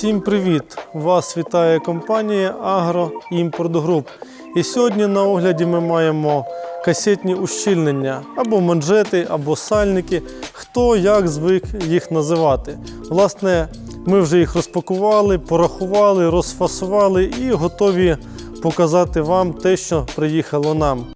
Всім привіт! Вас вітає компанія Агро Імпорт Груп. І сьогодні на огляді ми маємо касетні ущільнення або манжети, або сальники. Хто як звик їх називати. Власне, ми вже їх розпакували, порахували, розфасували і готові показати вам те, що приїхало нам.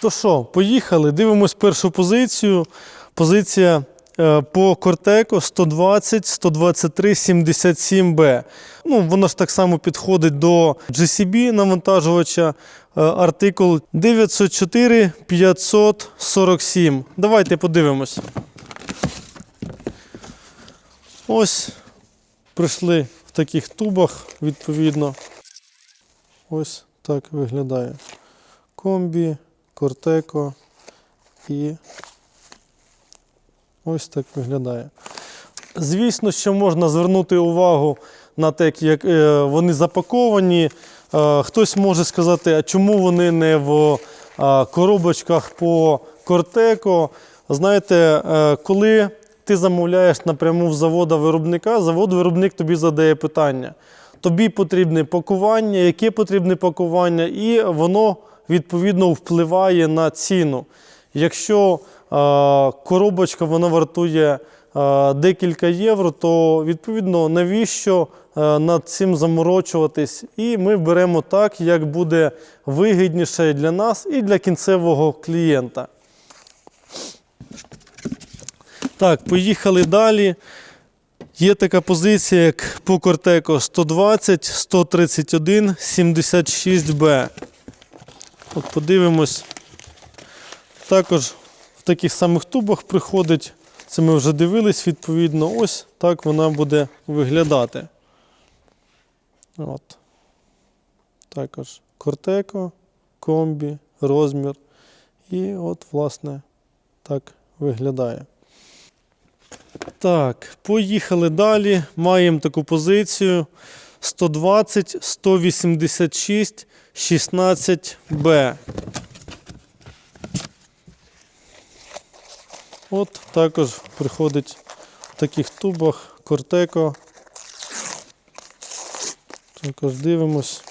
То що, поїхали, дивимось першу позицію. Позиція е, по Кортеко 120, 123, 77B. Ну, вона ж так само підходить до GCB навантажувача. Е, Артикул 904 547. Давайте подивимось. Ось прийшли в таких тубах, відповідно. Ось так виглядає. Комбі, Кортеко і ось так виглядає. Звісно, що можна звернути увагу на те, як е, вони запаковані. Е, Хтось може сказати, а чому вони не в е, коробочках по Кортеко. Знаєте, коли ти замовляєш напряму в завода виробника, завод-виробник тобі задає питання. Тобі потрібне пакування, яке потрібне пакування, і воно відповідно впливає на ціну. Якщо е, коробочка вона вартує е, декілька євро, то відповідно навіщо е, над цим заморочуватись? І ми беремо так, як буде вигідніше для нас і для кінцевого клієнта. Так, поїхали далі. Є така позиція, як по Кортеко 120, 131, 76Б. От подивимось. Також в таких самих тубах приходить. Це ми вже дивились, відповідно, ось так вона буде виглядати. От. Також Кортеко, комбі, розмір. І от, власне, так виглядає. Так, поїхали далі. Маємо таку позицію 120, 186, 16Б. От також приходить в таких тубах Кортеко. Також дивимось,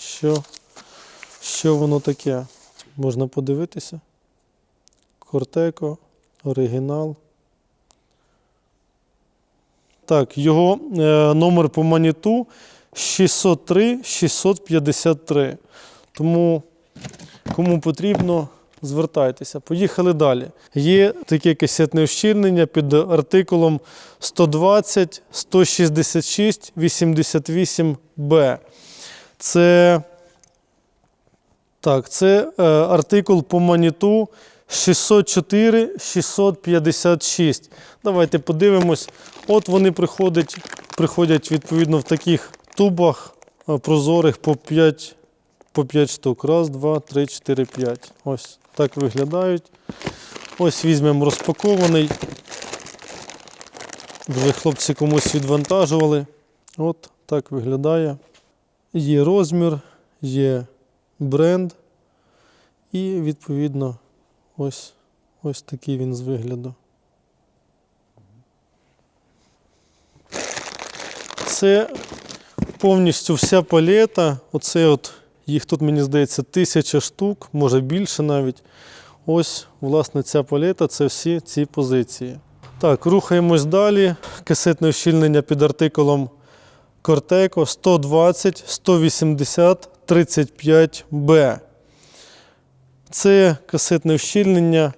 що, що воно таке. Можна подивитися. Кортеко, оригінал. Так, його е, номер по маніту 603 653. Тому, кому потрібно, звертайтеся. Поїхали далі. Є таке касетне ущільнення під артикулом 120 166 88Б. Це, так, це е, артикул по маніту 604 656. Давайте подивимось. От вони приходять, приходять відповідно в таких тубах е, прозорих по 5, по 5 штук. Раз, два, три, чотири, п'ять. Ось так виглядають. Ось візьмемо розпакований. Вже хлопці комусь відвантажували. От так виглядає. Є розмір, є бренд. І відповідно ось, ось такий він з вигляду. Це повністю вся палета. Оце от їх тут, мені здається, тисяча штук, може більше навіть. Ось, власне, ця палета це всі ці позиції. Так, рухаємось далі. Касетне ущільнення під артикулом Кортеко 120, 180, 35Б. Це касетне ущільнення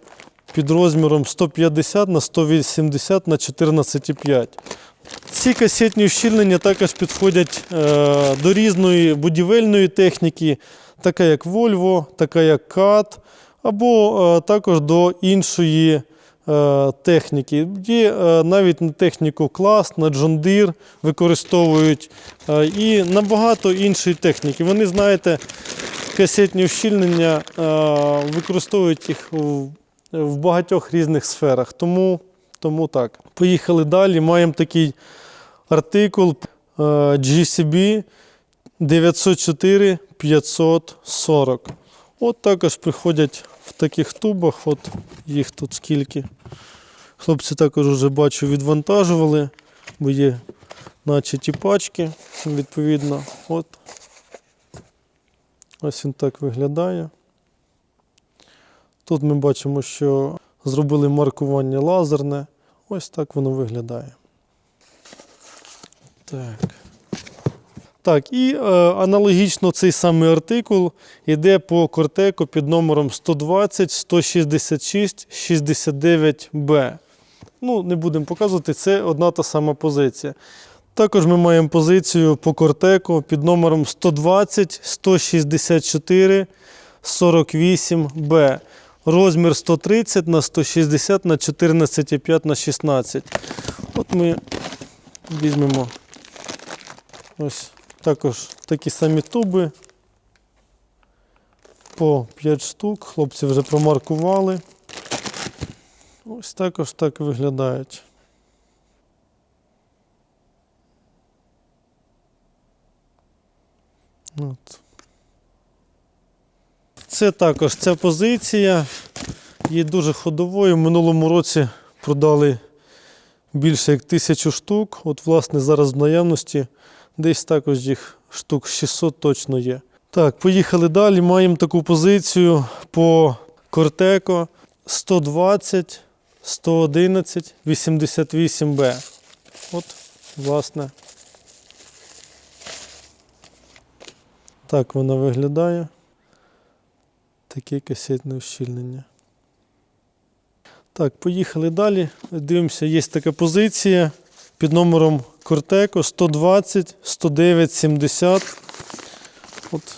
під розміром 150 на 180 на 14,5. Ці касетні ущільнення також підходять е, до різної будівельної техніки, така як Volvo, така як CAT, або е, також до іншої е, техніки. Є навіть на техніку клас, на Deere використовують і на багато іншої техніки. Вони, знаєте, касетні ущільнення е, використовують їх в, багатьох різних сферах. Тому, тому так. Поїхали далі. Маємо такий артикул GCB 904 540. От також приходять в таких тубах, от їх тут скільки. Хлопці також вже бачу відвантажували, бо є наче ті пачки, відповідно. От. Ось він так виглядає. Тут ми бачимо, що зробили маркування лазерне. Ось так воно виглядає. Так. Так, і е, аналогічно цей самий артикул йде по Кортеко під номером 120 166 69Б. Ну, не будемо показувати, це одна та сама позиція. Також ми маємо позицію по Кортеко під номером 120 164 48Б. Розмір 130 на 160 на 14,5 на 16. От ми візьмемо ось також такі самі туби. По 5 штук. Хлопці вже промаркували. Ось також так виглядають. От. Це також ця позиція. Є дуже ходовою. В минулому році продали більше як тисячу штук. От, власне, зараз в наявності десь також їх штук 600 точно є. Так, поїхали далі. Маємо таку позицію по Кортеко 120, 111, 88Б. От, власне. Так вона виглядає. Таке касетне ущільнення. Так, поїхали далі. Дивимося, є така позиція під номером Кортеко 120 109 70. От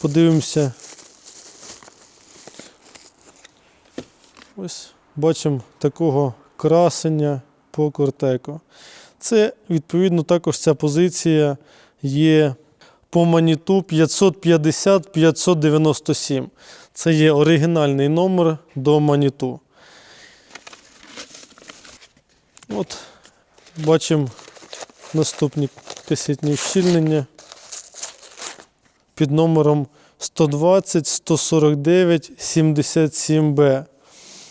подивимося. Ось бачимо такого красення по Кортеко. Це, відповідно, також ця позиція є по маніту 550-597. Це є оригінальний номер до маніту. От, бачимо наступні касетні вщільнення під номером 120 149 77Б.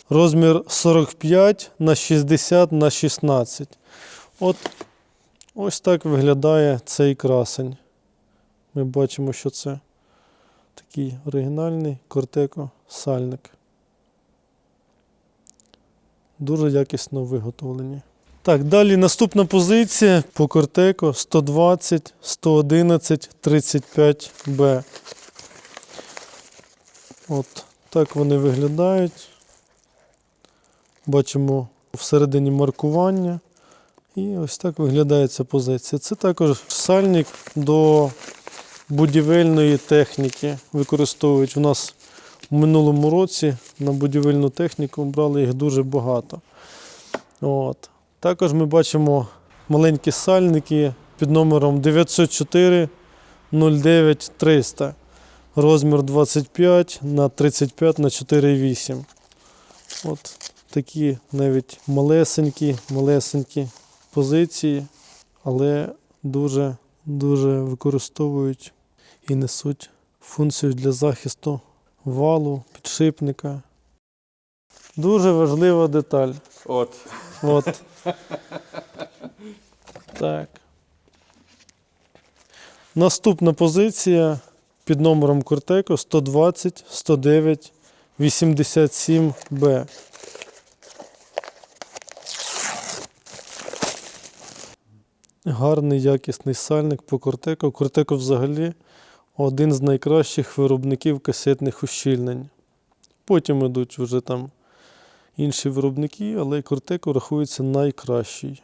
Розмір 45 на 60 на 16. От ось так виглядає цей красень. Ми бачимо, що це такий оригінальний Кортеко сальник. Дуже якісно виготовлені. Так, далі наступна позиція по Кортеко 120, 111, 35Б. От так вони виглядають. Бачимо всередині маркування. І ось так виглядає ця позиція. Це також сальник до будівельної техніки використовують. У нас в минулому році на будівельну техніку брали їх дуже багато. От. Також ми бачимо маленькі сальники під номером 904 09 300. Розмір 25 на 35 на 4,8. От такі навіть малесенькі, малесенькі позиції, але дуже, дуже використовують і несуть функцію для захисту валу, підшипника. Дуже важлива деталь. От. От. Так. Наступна позиція під номером Кортеко 120 109 87Б. Гарний якісний сальник по Кортеко. Кортеко взагалі один з найкращих виробників касетних ущільнень. Потім йдуть вже там інші виробники, але Кортеко рахується найкращий.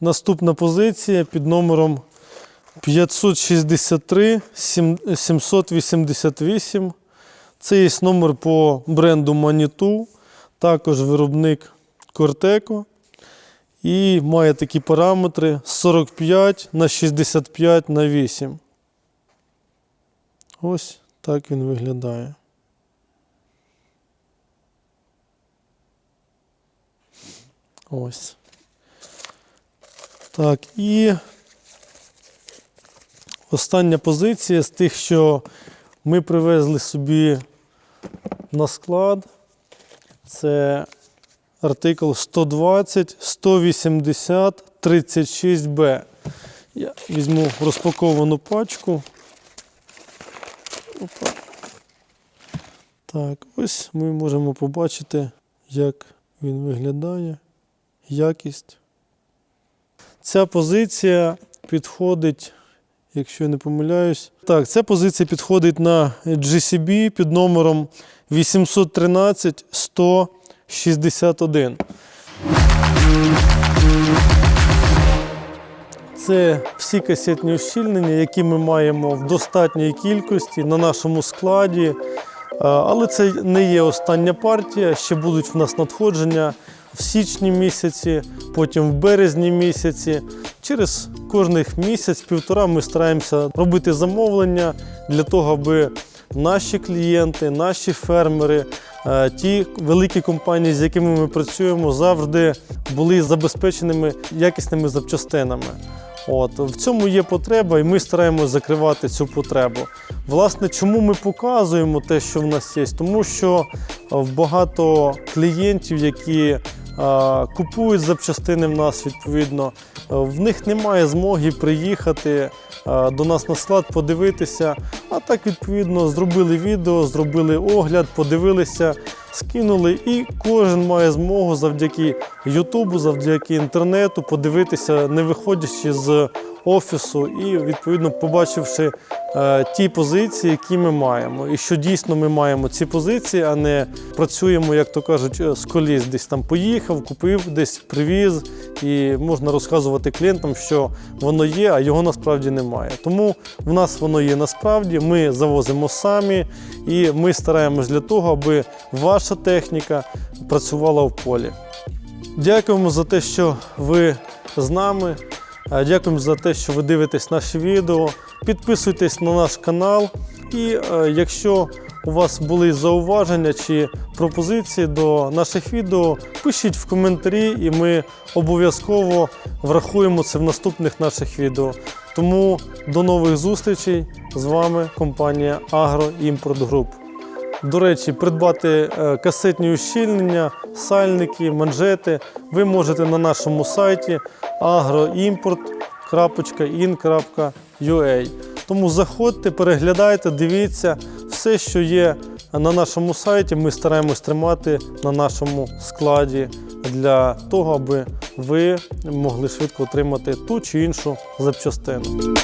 Наступна позиція під номером 563 788. Це є номер по бренду Manitou, також виробник Кортеко. І має такі параметри 45 на 65 на 8. Ось так він виглядає. Ось. Так, і остання позиція з тих, що ми привезли собі на склад. Це артикул 120, 180, 36Б. Я візьму розпаковану пачку. Опа. Так, ось ми можемо побачити, як він виглядає, якість. Ця позиція підходить, якщо я не помиляюсь. Так, ця позиція підходить на GCB під номером 813 161. Це всі касетні ущільнення, які ми маємо в достатній кількості на нашому складі. Але це не є остання партія. Ще будуть в нас надходження в січні місяці, потім в березні місяці. Через кожних місяць-півтора ми стараємося робити замовлення для того, аби наші клієнти, наші фермери, е, ті великі компанії, з якими ми працюємо, завжди були забезпеченими якісними запчастинами. От в цьому є потреба, і ми стараємося закривати цю потребу. Власне, чому ми показуємо те, що в нас є? Тому що в багато клієнтів, які купують запчастини в нас, відповідно, е, в них немає змоги приїхати е, до нас на склад, подивитися. А так, відповідно, зробили відео, зробили огляд, подивилися, скинули, і кожен має змогу завдяки Ютубу, завдяки інтернету подивитися, не виходячи з офісу, і відповідно побачивши ті позиції, які ми маємо. І що дійсно ми маємо ці позиції, а не працюємо, як то кажуть, е, з коліс. Десь там поїхав, купив, десь привіз, і можна розказувати клієнтам, що воно є, а його насправді немає. Тому в нас воно є насправді. Ми завозимо самі, і ми стараємось для того, аби ваша техніка працювала в полі. Дякуємо за те, що ви з нами. Дякуємо за те, що ви дивитесь наші відео. Підписуйтесь на наш канал. І е, якщо у вас були зауваження чи пропозиції до наших відео, пишіть в коментарі, і ми обов'язково врахуємо це в наступних наших відео. Тому до нових зустрічей з вами компанія Agro Import Group. До речі, придбати е, касетні ущільнення, сальники, манжети ви можете на нашому сайті agroimport.in.ua. Тому заходьте, переглядайте, дивіться все, що є на нашому сайті. Ми стараємось тримати на нашому складі для того, аби ви могли швидко отримати ту чи іншу запчастину.